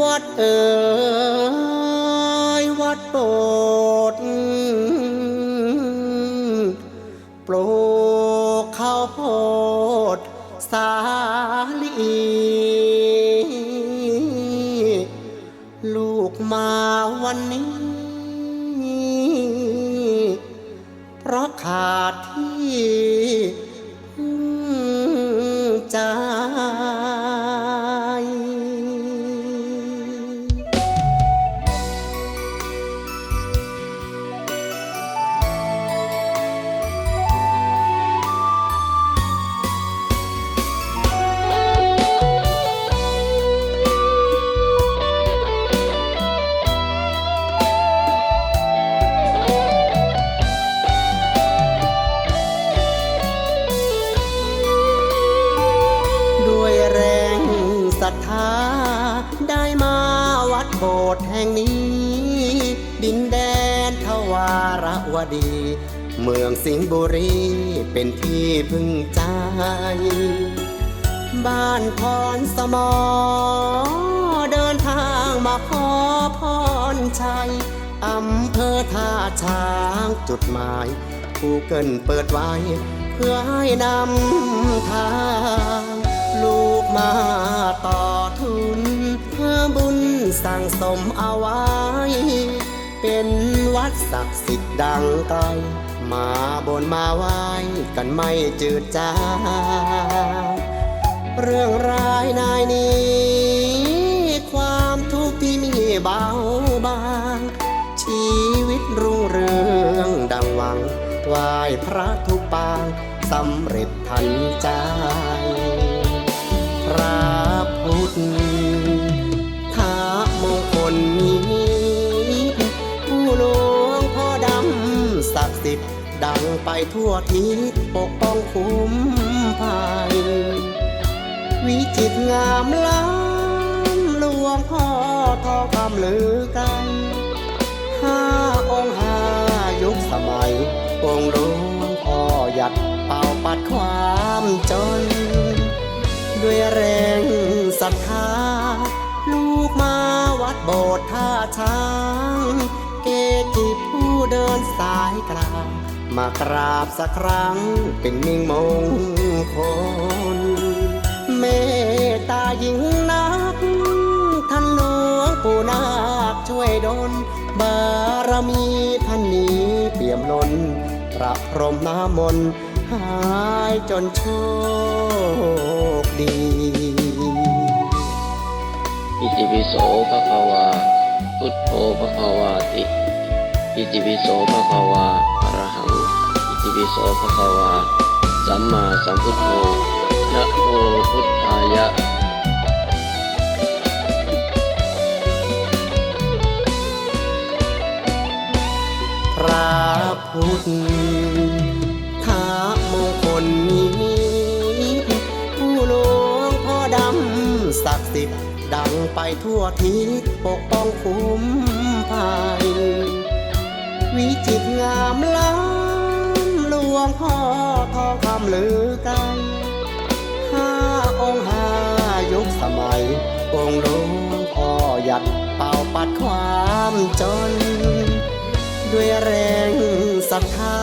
วัดเอ๋ยวัดโปรดปลูกข้าวโพดสาลี ลูกมาวันนี้ ศรัทธาได้มาวัดโบสถ์แห่งนี้ ดินแดนทวารวดี เมืองสิงห์บุรีเป็นที่พึ่งใจ บ้านพรสมอ เดินทางมาขอพรชัยอำเภอท่าช้างจุดหมาย ผู้เกินเปิดไว้ เพื่อให้นำทาง มาต่อทุนเพื่อบุญสั่งสมเอาไว้ เป็นวัดศักดิ์สิทธิ์ดังไกลมาบนมาไหว้กันไม่จืดจางเรื่องร้ายนายนี้ ความทุกข์ที่มีเบาบาง ชีวิตรุ่งเรืองดังหวังไหว้พระทุกปางสำเร็จทันใจ ไปทั่วทิศปกป้องคุ้มภัยวิจิตงามล้ำหลวงพ่อทองคำลือกันห้าองค์ห้ายุคสมัย องค์หลวงพ่อหยัดเป่าปัดความจน ด้วยแรงศรัทธา ลูกมาวัดโบสถ์ท่าช้าง เกจิผู้เดินสายกลาง มากราบสักครั้งเป็นมิ่งมงคล เมตตายิ่งนัก ท่านหลวงปู่นาคช่วยดลบารมีท่านนี้เปี่ยมล้นประพรมน้ำมนต์หายจนโชคดีอิติปิโสภะคะวา พุทโธภะคะวาติอิติปิโสภะคะวาอะ อิติปิโสภควาสัมมาสัมพุทโธนะโมพุทธายะพระพุทธทามงคลนี้ผู้หลวงพ่อดำศักดิ์สิทธิ์ดังไปทั่วทิศปกป้องคุ้มภัยวิจิตรงามล้ำ หลวงพ่อทองคำลือกันห้าองค์ห้ายุคสมัย องค์หลวงพ่อหยัดเป่าปัดความจน ด้วยแรงศรัทธา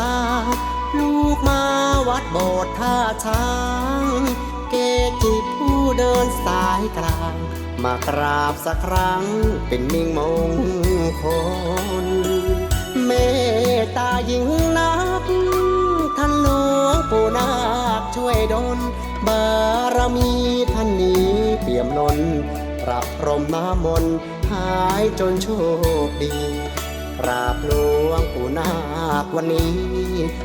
ลูกมาวัดโบสถ์ท่าช้าง เกจิผู้เดินสายกลาง มากราบสักครั้งเป็นมิ่งมงคลเมตตายิ่งนัก ปูนาคช่วยดลบารมีท่านนี้เปี่ยมล้นประพรมน้ำมนต์หายจนโชคดีกราบหลวงปู่นาควันนี้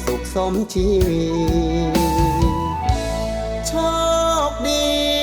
สุขสมชีวิตโชคดี